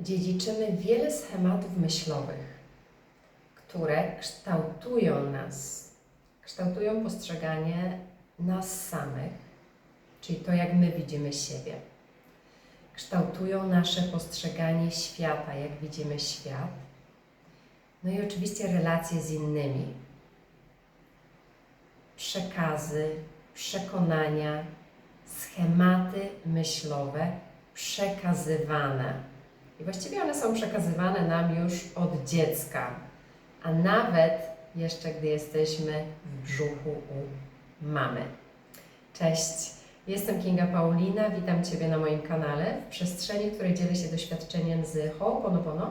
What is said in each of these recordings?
dziedziczymy wiele schematów myślowych, które kształtują nas, kształtują postrzeganie nas samych, czyli to, jak my widzimy siebie. Kształtują nasze postrzeganie świata, jak widzimy świat. No i oczywiście relacje z innymi. Przekazy, przekonania, schematy myślowe przekazywane. I właściwie one są przekazywane nam już od dziecka, a nawet jeszcze gdy jesteśmy w brzuchu u mamy. Cześć, jestem Kinga Paulina, witam Ciebie na moim kanale w przestrzeni, w której dzielę się doświadczeniem z Ho'oponopono,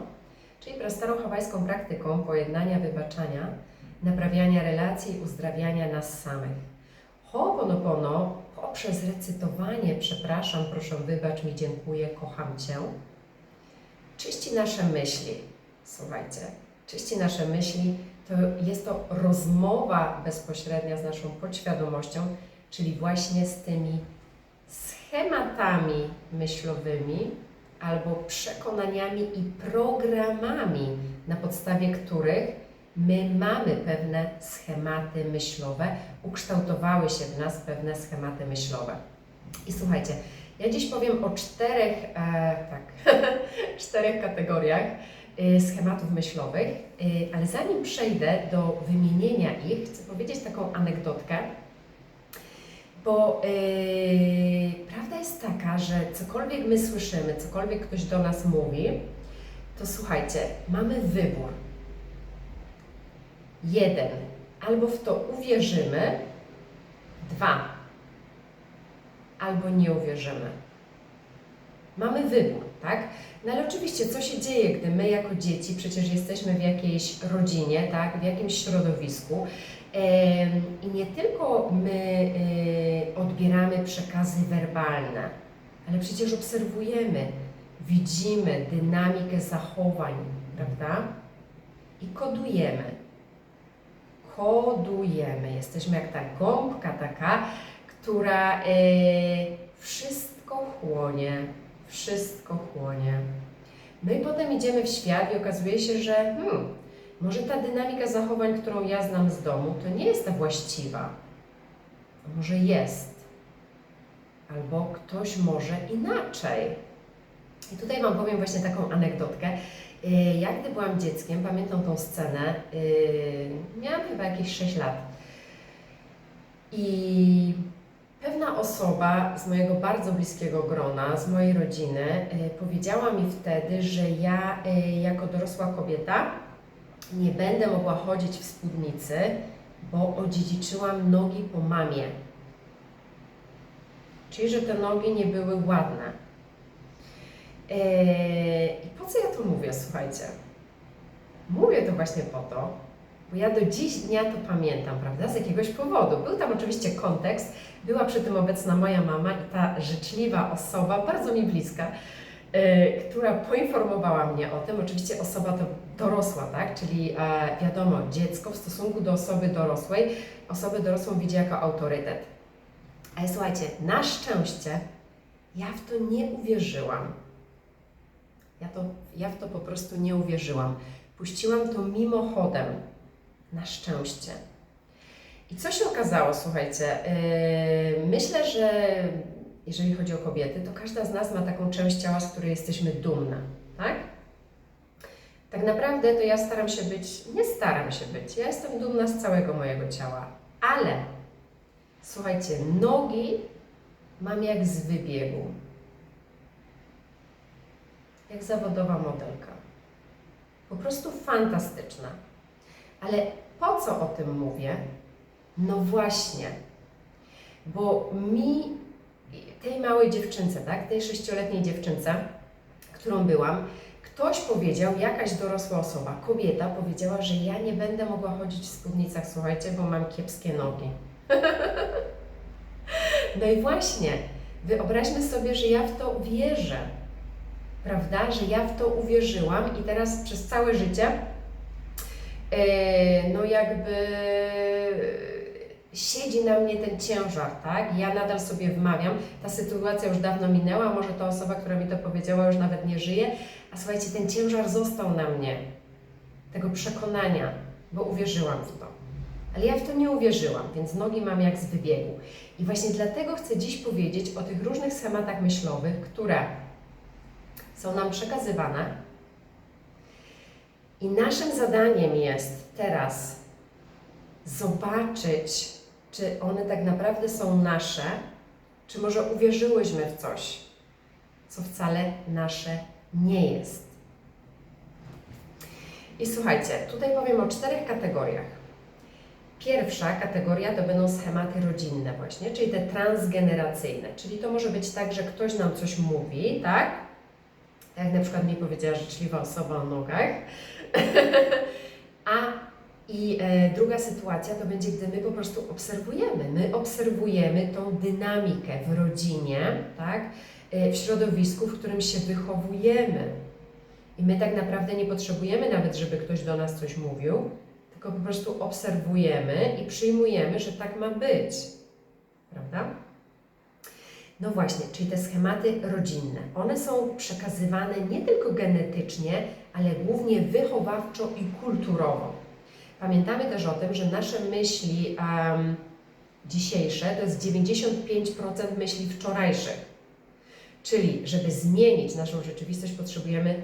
czyli prastarą hawajską praktyką pojednania, wybaczania, naprawiania relacji i uzdrawiania nas samych. Ho'oponopono poprzez recytowanie przepraszam, proszę, wybacz mi, dziękuję, kocham Cię, czyści nasze myśli. Słuchajcie, czyści nasze myśli, to jest to rozmowa bezpośrednia z naszą podświadomością, czyli właśnie z tymi schematami myślowymi albo przekonaniami i programami, na podstawie których my mamy pewne schematy myślowe, ukształtowały się w nas pewne schematy myślowe. I słuchajcie, ja dziś powiem o czterech, e, tak, czterech kategoriach e, schematów myślowych, e, ale zanim przejdę do wymienienia ich, chcę powiedzieć taką anegdotkę, bo e, prawda jest taka, że cokolwiek my słyszymy, cokolwiek ktoś do nas mówi, to słuchajcie, mamy wybór. Jeden, albo w to uwierzymy, dwa, albo nie uwierzymy. Mamy wybór, tak? No ale oczywiście, co się dzieje, gdy my jako dzieci przecież jesteśmy w jakiejś rodzinie, tak? W jakimś środowisku i nie tylko my y, odbieramy przekazy werbalne, ale przecież obserwujemy, widzimy dynamikę zachowań, prawda? I kodujemy. Kodujemy. Jesteśmy jak ta gąbka taka, która y, wszystko chłonie, wszystko chłonie. No i potem idziemy w świat i okazuje się, że hmm, może ta dynamika zachowań, którą ja znam z domu, to nie jest ta właściwa. Może jest. Albo ktoś może inaczej. I tutaj Wam powiem właśnie taką anegdotkę. Y, Ja gdy byłam dzieckiem, pamiętam tą scenę, y, miałam chyba jakieś 6 lat. I pewna osoba z mojego bardzo bliskiego grona, z mojej rodziny, y, powiedziała mi wtedy, że ja y, jako dorosła kobieta nie będę mogła chodzić w spódnicy, bo odziedziczyłam nogi po mamie. Czyli, że te nogi nie były ładne. Eee, I po co ja to mówię, słuchajcie? Mówię to właśnie po to, bo ja do dziś dnia to pamiętam, prawda, z jakiegoś powodu. Był tam oczywiście kontekst, była przy tym obecna moja mama i ta życzliwa osoba, bardzo mi bliska, e, która poinformowała mnie o tym. Oczywiście osoba to dorosła, tak, czyli e, wiadomo, dziecko w stosunku do osoby dorosłej, osobę dorosłą widzi jako autorytet. Ale słuchajcie, na szczęście ja w to nie uwierzyłam. Ja, to, ja w to po prostu nie uwierzyłam. Puściłam to mimochodem. Na szczęście. I co się okazało, słuchajcie? Yy, myślę, że jeżeli chodzi o kobiety, to każda z nas ma taką część ciała, z której jesteśmy dumne, tak? Tak naprawdę to ja staram się być, nie staram się być, ja jestem dumna z całego mojego ciała, ale słuchajcie, nogi mam jak z wybiegu jak zawodowa modelka. Po prostu fantastyczna. Ale po co o tym mówię? No właśnie, bo mi, tej małej dziewczynce, tak, tej sześcioletniej dziewczynce, którą byłam, ktoś powiedział, jakaś dorosła osoba, kobieta powiedziała, że ja nie będę mogła chodzić w spódnicach, słuchajcie, bo mam kiepskie nogi. no i właśnie, wyobraźmy sobie, że ja w to wierzę prawda, że ja w to uwierzyłam i teraz przez całe życie, no jakby siedzi na mnie ten ciężar, tak? Ja nadal sobie wmawiam, ta sytuacja już dawno minęła, może ta osoba, która mi to powiedziała, już nawet nie żyje, a słuchajcie, ten ciężar został na mnie, tego przekonania, bo uwierzyłam w to. Ale ja w to nie uwierzyłam, więc nogi mam jak z wybiegu. I właśnie dlatego chcę dziś powiedzieć o tych różnych schematach myślowych, które są nam przekazywane. I naszym zadaniem jest teraz zobaczyć, czy one tak naprawdę są nasze, czy może uwierzyłyśmy w coś, co wcale nasze nie jest. I słuchajcie, tutaj powiem o czterech kategoriach. Pierwsza kategoria to będą schematy rodzinne właśnie, czyli te transgeneracyjne. Czyli to może być tak, że ktoś nam coś mówi, tak? Tak jak na przykład mi powiedziała życzliwa osoba o nogach. A i e, druga sytuacja to będzie, gdy my po prostu obserwujemy. My obserwujemy tą dynamikę w rodzinie, tak? E, w środowisku, w którym się wychowujemy. I my tak naprawdę nie potrzebujemy nawet, żeby ktoś do nas coś mówił, tylko po prostu obserwujemy i przyjmujemy, że tak ma być. Prawda? No właśnie, czyli te schematy rodzinne. One są przekazywane nie tylko genetycznie, ale głównie wychowawczo i kulturowo. Pamiętamy też o tym, że nasze myśli um, dzisiejsze to jest 95% myśli wczorajszych. Czyli, żeby zmienić naszą rzeczywistość, potrzebujemy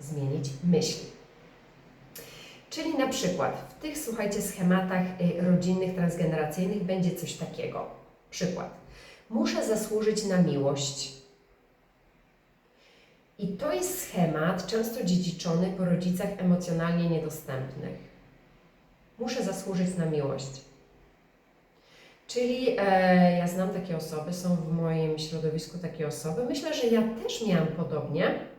zmienić myśli. Czyli na przykład w tych, słuchajcie, schematach y, rodzinnych, transgeneracyjnych będzie coś takiego. Przykład. Muszę zasłużyć na miłość. I to jest schemat często dziedziczony po rodzicach emocjonalnie niedostępnych. Muszę zasłużyć na miłość. Czyli e, ja znam takie osoby, są w moim środowisku takie osoby. Myślę, że ja też miałam podobnie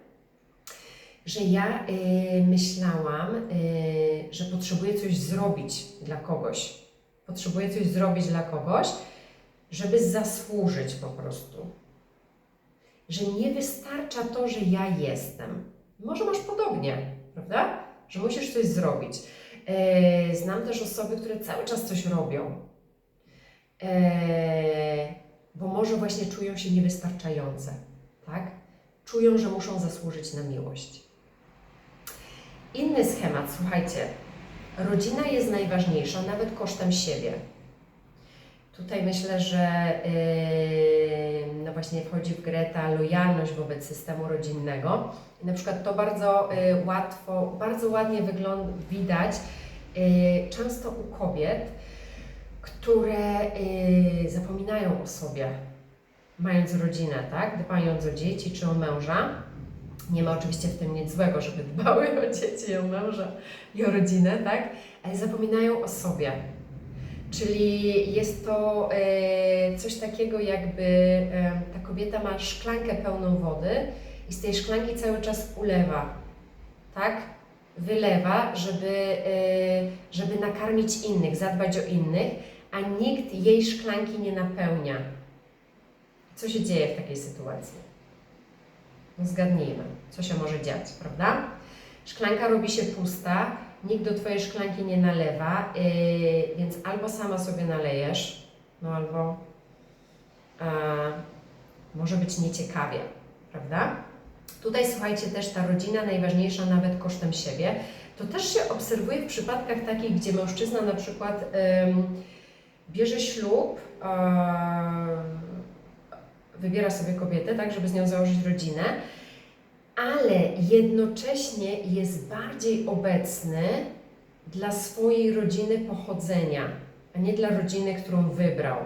że ja y, myślałam, y, że potrzebuję coś zrobić dla kogoś. Potrzebuję coś zrobić dla kogoś, żeby zasłużyć po prostu. Że nie wystarcza to, że ja jestem. Może masz podobnie, prawda? Że musisz coś zrobić. Y, znam też osoby, które cały czas coś robią. Y, bo może właśnie czują się niewystarczające, tak? Czują, że muszą zasłużyć na miłość. Inny schemat, słuchajcie, rodzina jest najważniejsza, nawet kosztem siebie. Tutaj myślę, że yy, no właśnie wchodzi w grę ta lojalność wobec systemu rodzinnego. Na przykład to bardzo yy, łatwo, bardzo ładnie wygląda, widać yy, często u kobiet, które zapominają o sobie, mając rodzinę, tak? Dbając o dzieci czy o męża nie ma oczywiście w tym nic złego, żeby dbały o dzieci, o męża i o rodzinę, tak? Ale zapominają o sobie. Czyli jest to e, coś takiego, jakby e, ta kobieta ma szklankę pełną wody i z tej szklanki cały czas ulewa, tak? Wylewa, żeby, e, żeby nakarmić innych, zadbać o innych, a nikt jej szklanki nie napełnia. Co się dzieje w takiej sytuacji? No zgadnijmy, co się może dziać, prawda? Szklanka robi się pusta, nikt do Twojej szklanki nie nalewa, yy, więc albo sama sobie nalejesz, no albo yy, może być nieciekawie, prawda? Tutaj słuchajcie, też ta rodzina najważniejsza nawet kosztem siebie. To też się obserwuje w przypadkach takich, gdzie mężczyzna na przykład bierze ślub, yy, wybiera sobie kobietę, tak, żeby z nią założyć rodzinę, ale jednocześnie jest bardziej obecny dla swojej rodziny pochodzenia, a nie dla rodziny, którą wybrał.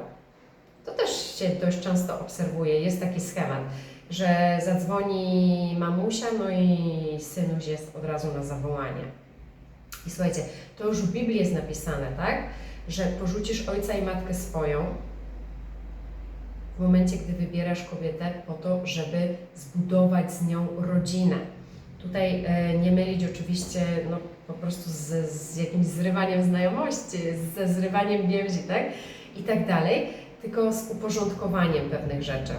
To też się dość często obserwuje, jest taki schemat, że zadzwoni mamusia, no i synuś jest od razu na zawołanie. I słuchajcie, to już w Biblii jest napisane, tak? Że porzucisz ojca i matkę swoją, w momencie, gdy wybierasz kobietę po to, żeby zbudować z nią rodzinę. Tutaj e, nie mylić oczywiście no, po prostu z, z jakimś zrywaniem znajomości, ze zrywaniem więzi, tak? I tak dalej, tylko z uporządkowaniem pewnych rzeczy.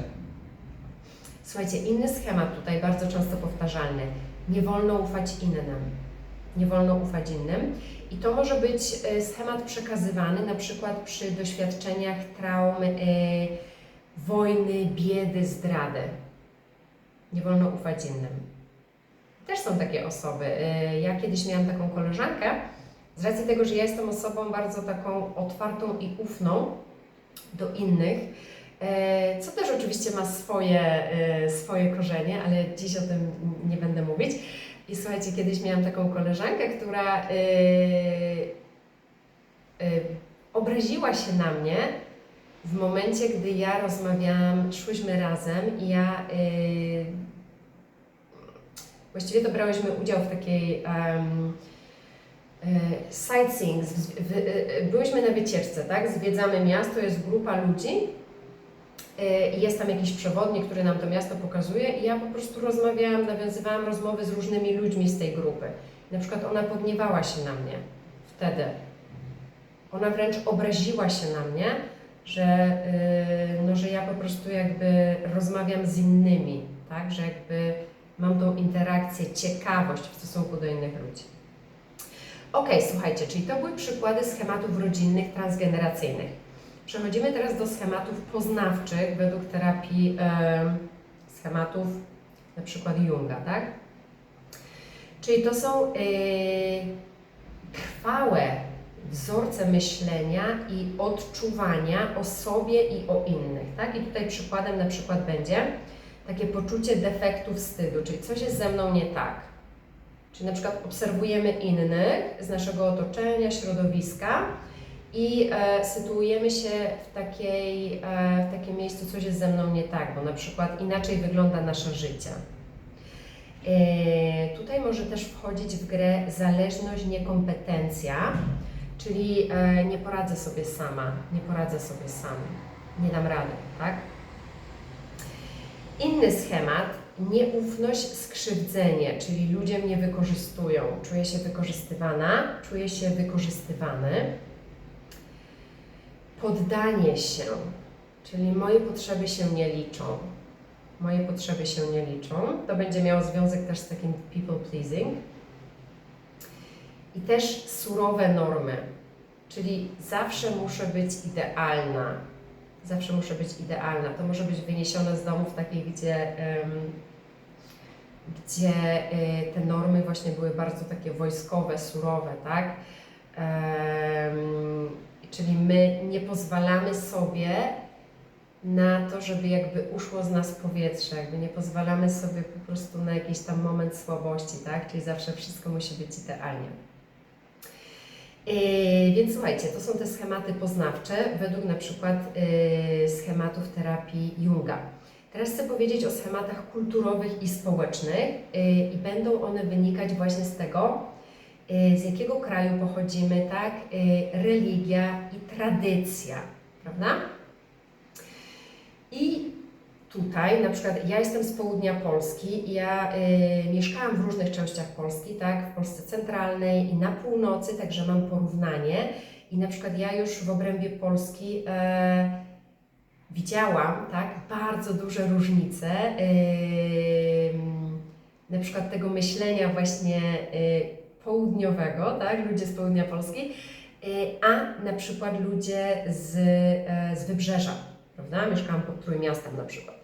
Słuchajcie, inny schemat tutaj bardzo często powtarzalny. Nie wolno ufać innym. nie wolno ufać innym. I to może być e, schemat przekazywany na przykład przy doświadczeniach traum, e, wojny, biedy, zdrady. Nie wolno ufać innym. Też są takie osoby. E, Ja kiedyś miałam taką koleżankę, z racji tego, że ja jestem osobą bardzo taką otwartą i ufną do innych, e, co też oczywiście ma swoje, e, swoje korzenie, ale dziś o tym nie będę mówić. I słuchajcie, kiedyś miałam taką koleżankę, która obraziła się na mnie w momencie, gdy ja rozmawiałam, szłyśmy razem i ja e, właściwie to brałyśmy udział w takiej e, sightseeing, e, byłyśmy na wycieczce, tak? Zwiedzamy miasto, jest grupa ludzi i jest tam jakiś przewodnik, który nam to miasto pokazuje i ja po prostu rozmawiałam, nawiązywałam rozmowy z różnymi ludźmi z tej grupy. Na przykład ona pogniewała się na mnie wtedy. Ona wręcz obraziła się na mnie, że, e, no, że ja po prostu jakby rozmawiam z innymi, tak? Że jakby mam tą interakcję, ciekawość w stosunku do innych ludzi. Ok, słuchajcie, czyli to były przykłady schematów rodzinnych, transgeneracyjnych. Przechodzimy teraz do schematów poznawczych według terapii em, schematów na przykład Junga, tak? Czyli to są y, trwałe wzorce myślenia i odczuwania o sobie i o innych, tak? I tutaj przykładem na przykład będzie takie poczucie defektu wstydu, czyli coś jest ze mną nie tak. Czyli na przykład obserwujemy innych z naszego otoczenia, środowiska i e, sytuujemy się w, takiej, e, w takim miejscu, coś jest ze mną nie tak, bo na przykład inaczej wygląda nasze życie. E, tutaj może też wchodzić w grę zależność, niekompetencja, czyli e, nie poradzę sobie sama, nie poradzę sobie sam, nie dam rady, tak? Inny schemat, nieufność, skrzywdzenie, czyli ludzie mnie wykorzystują. Czuję się wykorzystywana, czuję się wykorzystywany. Poddanie się, czyli moje potrzeby się nie liczą. Moje potrzeby się nie liczą. To będzie miało związek też z takim people pleasing. I też surowe normy, czyli zawsze muszę być idealna, zawsze muszę być idealna. To może być wyniesione z domów takich, gdzie, em, gdzie y, te normy właśnie były bardzo takie wojskowe, surowe, tak? Em, czyli my nie pozwalamy sobie na to, żeby jakby uszło z nas powietrze, jakby nie pozwalamy sobie po prostu na jakiś tam moment słabości, tak? Czyli zawsze wszystko musi być idealnie. Yy, więc słuchajcie, to są te schematy poznawcze według na przykład yy, schematów terapii Junga. Teraz chcę powiedzieć o schematach kulturowych i społecznych yy, i będą one wynikać właśnie z tego, z jakiego kraju pochodzimy, tak? Religia i tradycja, prawda? I tutaj, na przykład ja jestem z południa Polski ja y, mieszkałam w różnych częściach Polski, tak, w Polsce centralnej i na północy, także mam porównanie. I na przykład ja już w obrębie Polski e, widziałam, tak, bardzo duże różnice. y, na przykład tego myślenia właśnie y, południowego, tak, ludzie z południa Polski, y, a na przykład ludzie z, e, z wybrzeża, prawda? Mieszkałam pod Trójmiastem na przykład.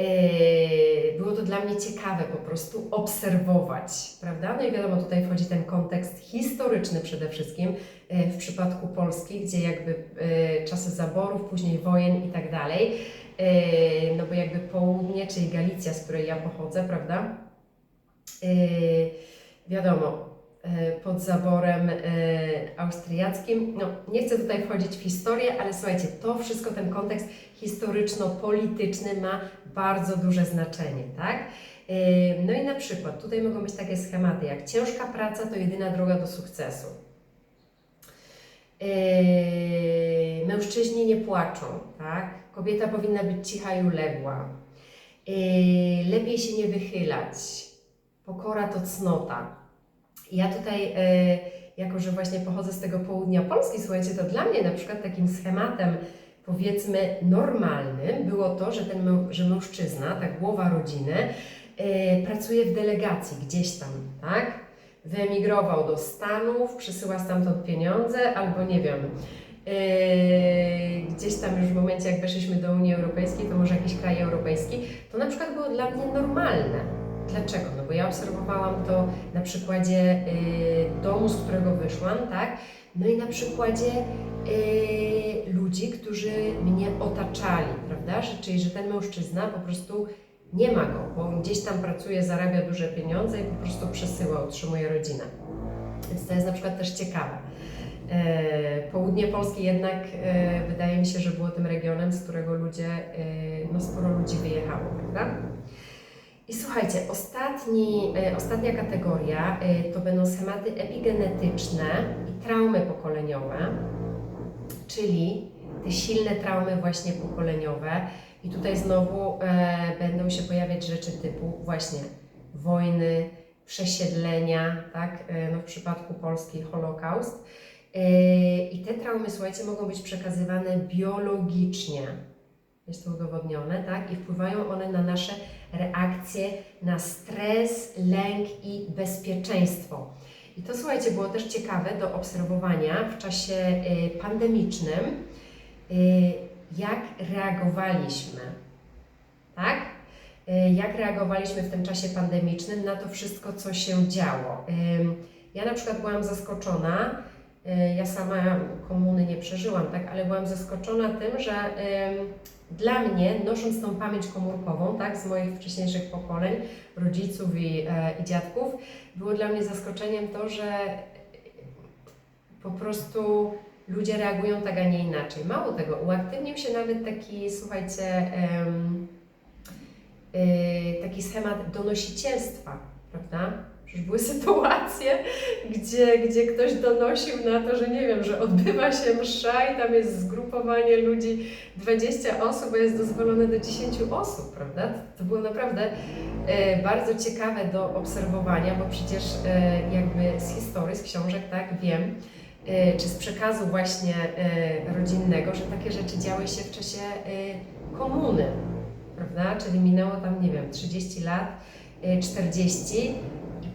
Yy, Było to dla mnie ciekawe po prostu obserwować, prawda? No i wiadomo, tutaj wchodzi ten kontekst historyczny przede wszystkim yy, w przypadku Polski, gdzie jakby yy, czasy zaborów, później wojen i tak dalej. No bo jakby południe, czyli Galicja, z której ja pochodzę, prawda? Wiadomo, pod zaborem yy, austriackim. No, nie chcę tutaj wchodzić w historię, ale słuchajcie, to wszystko, ten kontekst historyczno-polityczny ma bardzo duże znaczenie, tak? Yy, No i na przykład tutaj mogą być takie schematy jak ciężka praca to jedyna droga do sukcesu. Mężczyźni nie płaczą, tak? Kobieta powinna być cicha i uległa. Lepiej się nie wychylać. Pokora to cnota. Ja tutaj, yy, jako że właśnie pochodzę z tego południa Polski, słuchajcie, to dla mnie na przykład takim schematem powiedzmy normalnym było to, że ten że mężczyzna, ta głowa rodziny, yy, pracuje w delegacji gdzieś tam, tak? wyemigrował do Stanów, przysyła stamtąd pieniądze, albo nie wiem, yy, gdzieś tam już w momencie, jak weszliśmy do Unii Europejskiej, to może jakiś kraj europejski, to na przykład było dla mnie normalne. Dlaczego? No bo ja obserwowałam to na przykładzie yy, domu, z którego wyszłam, tak? No i na przykładzie yy, ludzi, którzy mnie otaczali, prawda? Że, czyli, że ten mężczyzna po prostu nie ma go, bo gdzieś tam pracuje, zarabia duże pieniądze i po prostu przesyła, utrzymuje rodzinę. Więc to jest na przykład też ciekawe. E, Południe Polski jednak e, wydaje mi się, że było tym regionem, z którego ludzie, e, no sporo ludzi wyjechało, prawda? I słuchajcie, ostatni, e, ostatnia kategoria e, to będą schematy epigenetyczne i traumy pokoleniowe, czyli te silne traumy właśnie pokoleniowe. I tutaj znowu e, będą się pojawiać rzeczy typu właśnie wojny, przesiedlenia, tak? No w przypadku Polski Holokaust. I te traumy, słuchajcie, mogą być przekazywane biologicznie. Jest to udowodnione, tak? I wpływają one na nasze reakcje na stres, lęk i bezpieczeństwo. I to słuchajcie, było też ciekawe do obserwowania w czasie y, pandemicznym, y, jak reagowaliśmy, tak? Y, Jak reagowaliśmy w tym czasie pandemicznym na to wszystko, co się działo. Ja na przykład byłam zaskoczona, ja sama komuny nie przeżyłam, tak, ale byłam zaskoczona tym, że dla mnie, nosząc tą pamięć komórkową, tak, z moich wcześniejszych pokoleń, rodziców i, e, i dziadków, było dla mnie zaskoczeniem to, że po prostu ludzie reagują tak, a nie inaczej. Mało tego, uaktywnił się nawet taki, słuchajcie, y, taki schemat donosicielstwa, prawda? Przecież były sytuacje, gdzie, gdzie ktoś donosił na to, że nie wiem, że odbywa się msza i tam jest zgrupowanie ludzi 20 osób, a jest dozwolone do 10 osób, prawda? To, było naprawdę e, bardzo ciekawe do obserwowania, bo przecież e, jakby z historii, z książek, tak, wiem, e, czy z przekazu właśnie e, rodzinnego, że takie rzeczy działy się w czasie e, komuny, prawda? Czyli minęło tam, nie wiem, 30 lat, e, 40 i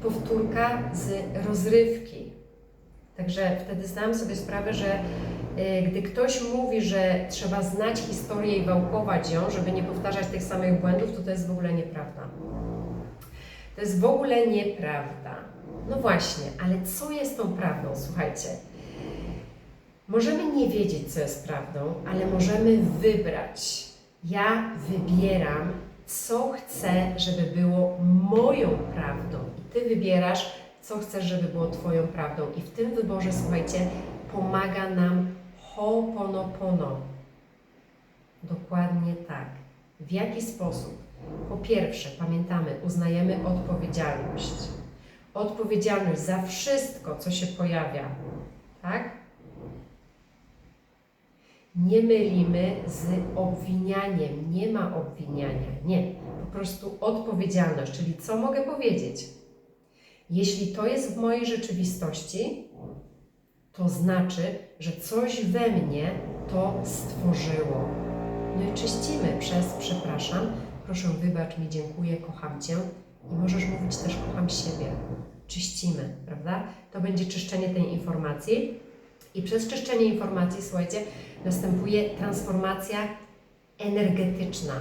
powtórka z rozrywki. Także wtedy zdałam sobie sprawę, że e, gdy ktoś mówi, że trzeba znać historię i wałkować ją, żeby nie powtarzać tych samych błędów, to to jest w ogóle nieprawda. To jest w ogóle nieprawda. No właśnie, ale co jest tą prawdą? Słuchajcie, możemy nie wiedzieć, co jest prawdą, ale możemy wybrać. Ja wybieram, co chcę, żeby było moją prawdą. Ty wybierasz, co chcesz, żeby było Twoją prawdą. I w tym wyborze, słuchajcie, pomaga nam Ho'oponopono. Dokładnie tak. W jaki sposób? Po pierwsze, pamiętamy, uznajemy odpowiedzialność. Odpowiedzialność za wszystko, co się pojawia. Tak? Nie mylimy z obwinianiem. Nie ma obwiniania. Nie. Po prostu odpowiedzialność, czyli co mogę powiedzieć? Jeśli to jest w mojej rzeczywistości, to znaczy, że coś we mnie to stworzyło. No i czyścimy przez przepraszam, proszę wybacz mi, dziękuję, kocham Cię i możesz mówić też kocham siebie. Czyścimy, prawda? To będzie czyszczenie tej informacji i przez czyszczenie informacji, słuchajcie, następuje transformacja energetyczna.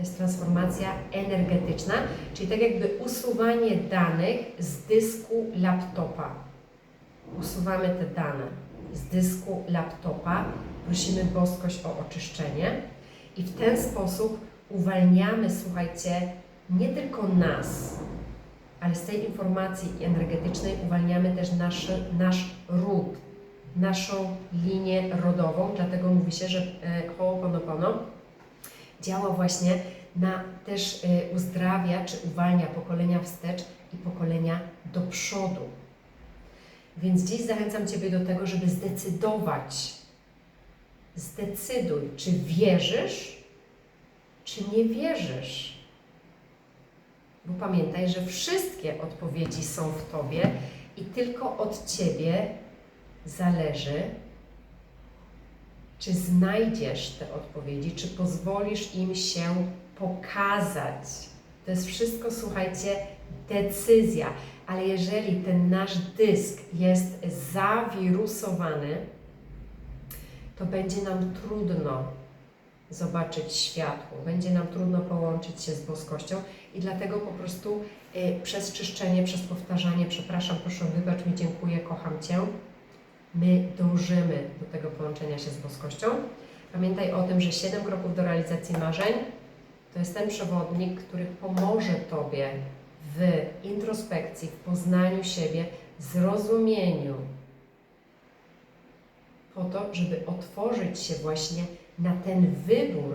To jest transformacja energetyczna, czyli tak jakby usuwanie danych z dysku laptopa. Usuwamy te dane z dysku laptopa, prosimy boskość o oczyszczenie i w ten sposób uwalniamy, słuchajcie, nie tylko nas, ale z tej informacji energetycznej uwalniamy też nasz, nasz ród, naszą linię rodową, dlatego mówi się, że e, Ho'oponopono działa właśnie na też e, uzdrawia czy uwalnia pokolenia wstecz i pokolenia do przodu. Więc dziś zachęcam Ciebie do tego, żeby zdecydować. Zdecyduj, czy wierzysz, czy nie wierzysz. Bo pamiętaj, że wszystkie odpowiedzi są w Tobie i tylko od Ciebie zależy, czy znajdziesz te odpowiedzi, czy pozwolisz im się pokazać. To jest wszystko, słuchajcie, decyzja. Ale jeżeli ten nasz dysk jest zawirusowany, to będzie nam trudno zobaczyć światło, będzie nam trudno połączyć się z boskością i dlatego po prostu y, przez czyszczenie, przez powtarzanie, przepraszam, proszę, wybacz mi, dziękuję, kocham Cię, my dążymy do tego połączenia się z boskością. Pamiętaj o tym, że 7 kroków do realizacji marzeń to jest ten przewodnik, który pomoże Tobie w introspekcji, w poznaniu siebie, zrozumieniu, po to, żeby otworzyć się właśnie na ten wybór,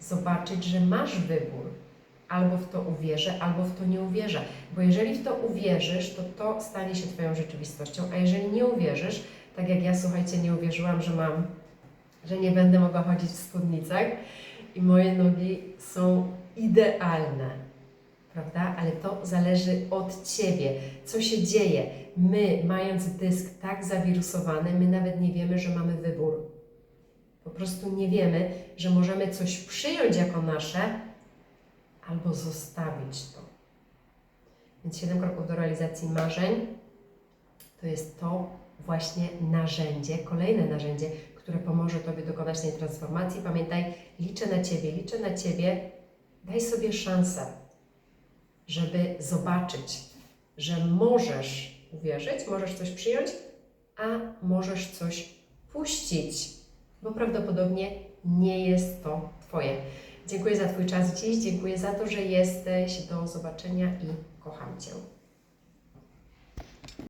zobaczyć, że masz wybór. Albo w to uwierzę, albo w to nie uwierzę. Bo jeżeli w to uwierzysz, to to stanie się Twoją rzeczywistością, a jeżeli nie uwierzysz, tak jak ja, słuchajcie, nie uwierzyłam, że mam, że nie będę mogła chodzić w spódnicach i moje nogi są idealne, prawda? Ale to zależy od Ciebie. Co się dzieje? My, mając dysk tak zawirusowany, my nawet nie wiemy, że mamy wybór. Po prostu nie wiemy, że możemy coś przyjąć jako nasze albo zostawić to. Więc 7 kroków do realizacji marzeń to jest to właśnie narzędzie, kolejne narzędzie, które pomoże Tobie dokonać tej transformacji. Pamiętaj, liczę na Ciebie, liczę na Ciebie. Daj sobie szansę, żeby zobaczyć, że możesz uwierzyć, możesz coś przyjąć, a możesz coś puścić, bo prawdopodobnie nie jest to Twoje. Dziękuję za Twój czas dziś, dziękuję za to, że jesteś. Do zobaczenia i kocham Cię.